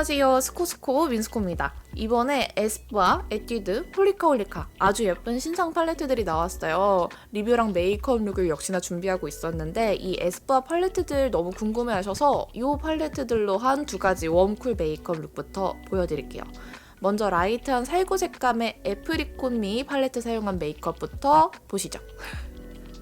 안녕하세요. 스코스코 민스코입니다. 이번에 에스쁘아, 에뛰드, 폴리카올리카 아주 예쁜 신상 팔레트들이 나왔어요. 리뷰랑 메이크업 룩을 역시나 준비하고 있었는데 이 에스쁘아 팔레트들 너무 궁금해 하셔서 이 팔레트들로 한 두 가지 웜쿨 메이크업 룩부터 보여드릴게요. 먼저 라이트한 살구 색감의 애프리콘 미 팔레트 사용한 메이크업부터 보시죠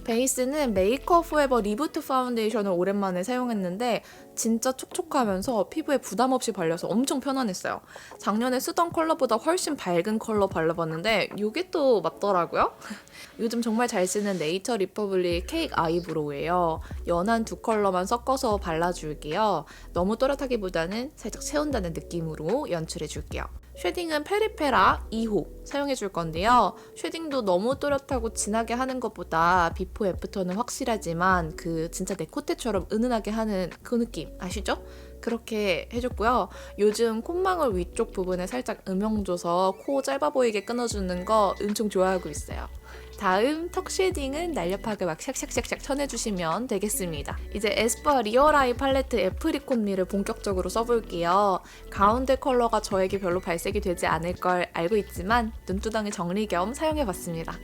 베이스는 메이크업 포에버 리부트 파운데이션을 오랜만에 사용했는데 진짜 촉촉하면서 피부에 부담 없이 발려서 엄청 편안했어요. 작년에 쓰던 컬러보다 훨씬 밝은 컬러 발라봤는데 이게 또 맞더라고요. 요즘 정말 잘 쓰는 네이처 리퍼블릭 케이크 아이브로우예요. 연한 두 컬러만 섞어서 발라줄게요. 너무 또렷하기보다는 살짝 채운다는 느낌으로 연출해줄게요. 쉐딩은 페리페라 2호 사용해 줄 건데요. 쉐딩도 너무 또렷하고 진하게 하는 것보다 비포 애프터는 확실하지만 그 진짜 내 콧대처럼 은은하게 하는 그 느낌 아시죠? 그렇게 해줬고요. 요즘 콧망울 위쪽 부분에 살짝 음영 줘서 코 짧아 보이게 끊어주는 거 엄청 좋아하고 있어요. 다음 턱 쉐딩은 날렵하게 막 샥샥샥샥 쳐내주시면 되겠습니다. 이제 에스쁘아 리얼아이 팔레트 애프리콘 미를 본격적으로 써볼게요. 가운데 컬러가 저에게 별로 발색이 되지 않을 걸 알고 있지만 눈두덩이 정리 겸 사용해봤습니다.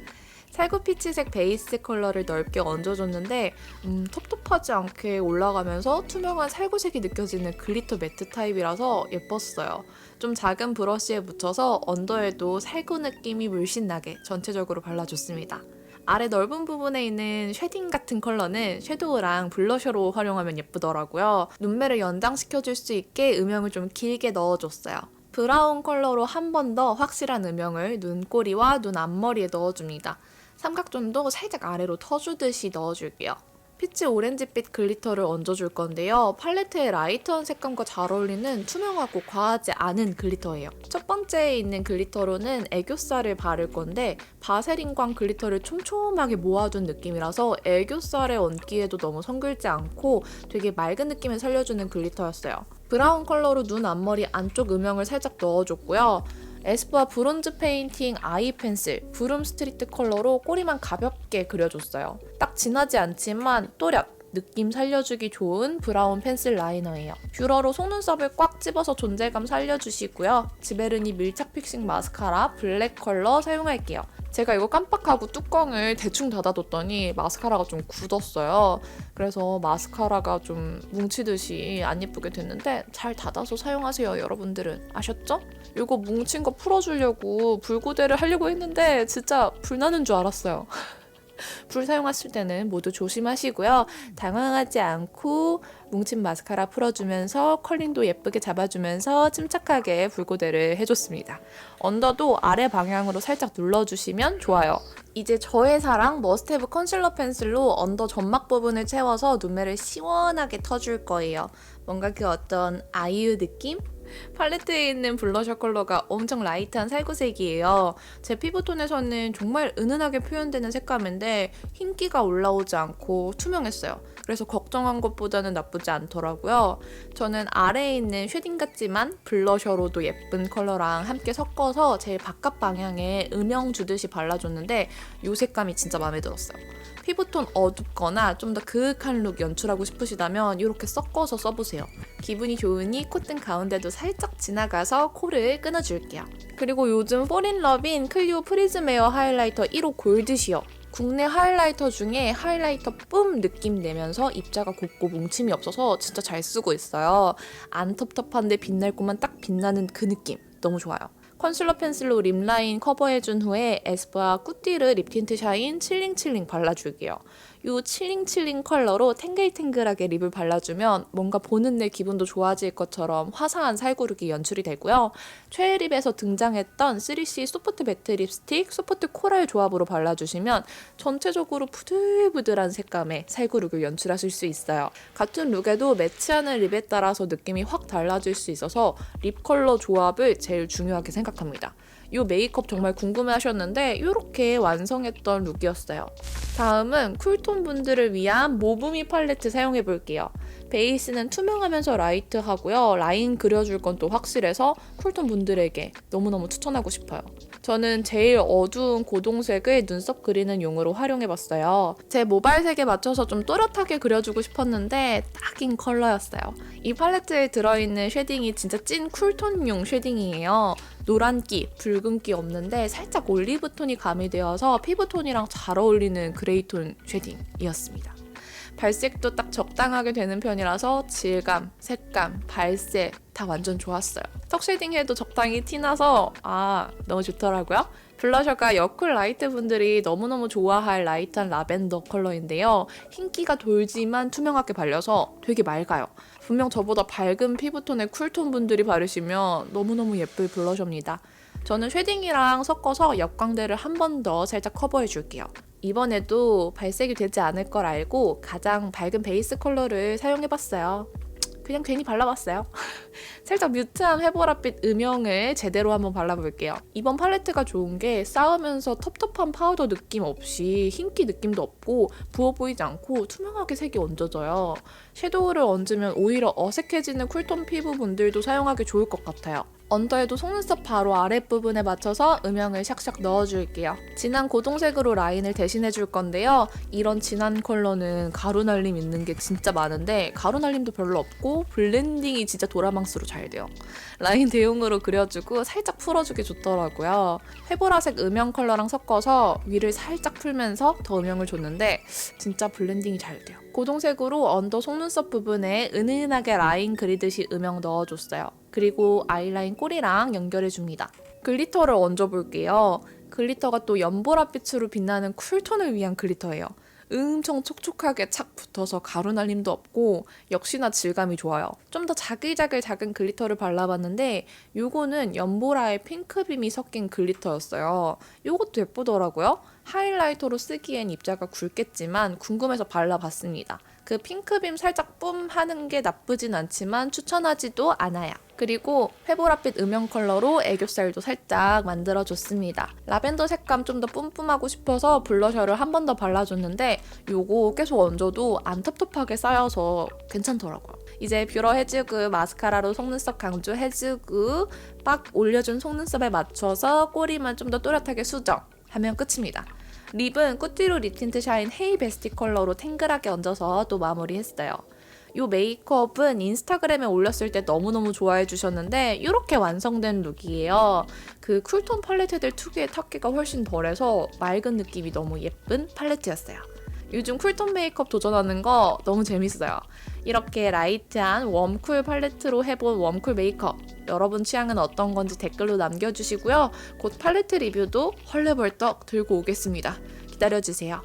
살구 피치색 베이스 컬러를 넓게 얹어줬는데 음, 텁텁하지 않게 올라가면서 투명한 살구색이 느껴지는 글리터 매트 타입이라서 예뻤어요. 좀 작은 브러쉬에 묻혀서 언더에도 살구 느낌이 물씬 나게 전체적으로 발라줬습니다. 아래 넓은 부분에 있는 쉐딩 같은 컬러는 섀도우랑 블러셔로 활용하면 예쁘더라고요. 눈매를 연장시켜줄 수 있게 음영을 좀 길게 넣어줬어요. 브라운 컬러로 한 번 더 확실한 음영을 눈꼬리와 눈 앞머리에 넣어줍니다. 삼각존도 살짝 아래로 터주듯이 넣어줄게요. 피치 오렌지빛 글리터를 얹어줄 건데요. 팔레트의 라이트한 색감과 잘 어울리는 투명하고 과하지 않은 글리터예요. 첫 번째에 있는 글리터로는 애교살을 바를 건데 바세린광 글리터를 촘촘하게 모아둔 느낌이라서 애교살에 얹기에도 너무 성글지 않고 되게 맑은 느낌을 살려주는 글리터였어요. 브라운 컬러로 눈 앞머리 안쪽 음영을 살짝 넣어줬고요. 에스쁘아 브론즈 페인팅 아이 펜슬 브룸 스트리트 컬러로 꼬리만 가볍게 그려줬어요. 딱 진하지 않지만 또렷 느낌 살려주기 좋은 브라운 펜슬 라이너예요. 뷰러로 속눈썹을 꽉 집어서 존재감 살려주시고요. 지베르니 밀착 픽싱 마스카라 블랙 컬러 사용할게요. 제가 이거 깜빡하고 뚜껑을 대충 닫아뒀더니 마스카라가 좀 굳었어요. 그래서 마스카라가 좀 뭉치듯이 안 예쁘게 됐는데 잘 닫아서 사용하세요, 여러분들은. 아셨죠? 이거 뭉친 거 풀어주려고 불고데를 하려고 했는데 진짜 불나는 줄 알았어요. 불 사용하실 때는 모두 조심하시고요. 당황하지 않고 뭉친 마스카라 풀어주면서 컬링도 예쁘게 잡아주면서 침착하게 불고데를 해줬습니다. 언더도 아래 방향으로 살짝 눌러주시면 좋아요. 이제 저의 사랑 머스테브 컨실러 펜슬로 언더 점막 부분을 채워서 눈매를 시원하게 터줄 거예요. 뭔가 그 어떤 아이유 느낌? 팔레트에 있는 블러셔 컬러가 엄청 라이트한 살구색이에요. 제 피부톤에서는 정말 은은하게 표현되는 색감인데 흰기가 올라오지 않고 투명했어요. 그래서 걱정한 것보다는 나쁘지 않더라고요. 저는 아래에 있는 쉐딩 같지만 블러셔로도 예쁜 컬러랑 함께 섞어서 제일 바깥 방향에 음영 주듯이 발라줬는데 이 색감이 진짜 마음에 들었어요. 피부톤 어둡거나 좀 더 그윽한 룩 연출하고 싶으시다면 이렇게 섞어서 써보세요. 기분이 좋으니 콧등 가운데도 살짝 지나가서 코를 끊어줄게요. 그리고 요즘 폴인러빈 클리오 프리즈메어 하이라이터 1호 골드시어 국내 하이라이터 중에 하이라이터 뿜 느낌 내면서 입자가 곱고 뭉침이 없어서 진짜 잘 쓰고 있어요. 안 텁텁한데 빛날 곳만 딱 빛나는 그 느낌 너무 좋아요. 컨실러 펜슬로 립 라인 커버해준 후에 에스쁘아 꾸띠르 립 틴트 샤인 칠링칠링 발라줄게요. 이 칠링칠링 컬러로 탱글탱글하게 립을 발라주면 뭔가 보는 내 기분도 좋아질 것처럼 화사한 살구룩이 연출이 되고요. 최애 립에서 등장했던 3C 소프트 매트 립스틱, 소프트 코랄 조합으로 발라주시면 전체적으로 부들부들한 색감의 살구룩을 연출하실 수 있어요. 같은 룩에도 매치하는 립에 따라서 느낌이 확 달라질 수 있어서 립 컬러 조합을 제일 중요하게 생각합니다. 이 메이크업 정말 궁금해 하셨는데 이렇게 완성했던 룩이었어요. 다음은 쿨톤 분들을 위한 모브미 팔레트 사용해 볼게요. 베이스는 투명하면서 라이트하고요. 라인 그려줄 건 또 확실해서 쿨톤 분들에게 너무너무 추천하고 싶어요. 저는 제일 어두운 고동색을 눈썹 그리는 용으로 활용해봤어요. 제 모발색에 맞춰서 좀 또렷하게 그려주고 싶었는데 딱인 컬러였어요. 이 팔레트에 들어있는 쉐딩이 진짜 찐 쿨톤용 쉐딩이에요. 노란기, 붉은기 없는데 살짝 올리브톤이 가미되어서 피부톤이랑 잘 어울리는 그레이톤 쉐딩이었습니다. 발색도 딱 적당하게 되는 편이라서 질감, 색감, 발색 다 완전 좋았어요. 턱 쉐딩 해도 적당히 티나서 아 너무 좋더라고요. 블러셔가 여쿨 라이트 분들이 너무너무 좋아할 라이트한 라벤더 컬러인데요. 흰기가 돌지만 투명하게 발려서 되게 맑아요. 분명 저보다 밝은 피부톤의 쿨톤 분들이 바르시면 너무너무 예쁠 블러셔입니다. 저는 쉐딩이랑 섞어서 역광대를 한 번 더 살짝 커버해 줄게요. 이번에도 발색이 되지 않을 걸 알고 가장 밝은 베이스 컬러를 사용해 봤어요. 그냥 괜히 발라봤어요. 살짝 뮤트한 해보랏빛 음영을 제대로 한번 발라볼게요. 이번 팔레트가 좋은 게 쌓으면서 텁텁한 파우더 느낌 없이 흰기 느낌도 없고 부어 보이지 않고 투명하게 색이 얹어져요. 섀도우를 얹으면 오히려 어색해지는 쿨톤 피부분들도 사용하기 좋을 것 같아요. 언더에도 속눈썹 바로 아랫부분에 맞춰서 음영을 샥샥 넣어줄게요. 진한 고동색으로 라인을 대신해 줄 건데요. 이런 진한 컬러는 가루 날림 있는 게 진짜 많은데 가루 날림도 별로 없고 블렌딩이 진짜 도라망스로 잘 돼요. 라인 대용으로 그려주고 살짝 풀어주기 좋더라고요. 해보라색 음영 컬러랑 섞어서 위를 살짝 풀면서 더 음영을 줬는데 진짜 블렌딩이 잘 돼요. 고동색으로 언더 속눈썹 부분에 은은하게 라인 그리듯이 음영 넣어줬어요. 그리고 아이라인 꼬리랑 연결해 줍니다. 글리터를 얹어 볼게요. 글리터가 또 연보라빛으로 빛나는 쿨톤을 위한 글리터예요. 엄청 촉촉하게 착 붙어서 가루 날림도 없고 역시나 질감이 좋아요. 좀 더 자글자글 작은 글리터를 발라봤는데 요거는 연보라의 핑크빔이 섞인 글리터였어요. 요것도 예쁘더라고요. 하이라이터로 쓰기엔 입자가 굵겠지만 궁금해서 발라봤습니다. 그 핑크빔 살짝 뿜 하는 게 나쁘진 않지만 추천하지도 않아요. 그리고 페보랏빛 음영 컬러로 애교살도 살짝 만들어줬습니다. 라벤더 색감 좀 더 뿜뿜하고 싶어서 블러셔를 한 번 더 발라줬는데 요거 계속 얹어도 안 텁텁하게 쌓여서 괜찮더라고요. 이제 뷰러 해주고 마스카라로 속눈썹 강조 해주고 빡 올려준 속눈썹에 맞춰서 꼬리만 좀 더 또렷하게 수정하면 끝입니다. 립은 꾸띠로 립 틴트 샤인 헤이 베스티 컬러로 탱글하게 얹어서 또 마무리했어요. 이 메이크업은 인스타그램에 올렸을 때 너무너무 좋아해 주셨는데 이렇게 완성된 룩이에요. 그 쿨톤 팔레트들 특유의 탁기가 훨씬 덜해서 맑은 느낌이 너무 예쁜 팔레트였어요. 요즘 쿨톤 메이크업 도전하는 거 너무 재밌어요. 이렇게 라이트한 웜쿨 팔레트로 해본 웜쿨 메이크업 여러분 취향은 어떤 건지 댓글로 남겨주시고요. 곧 팔레트 리뷰도 헐레벌떡 들고 오겠습니다. 기다려주세요.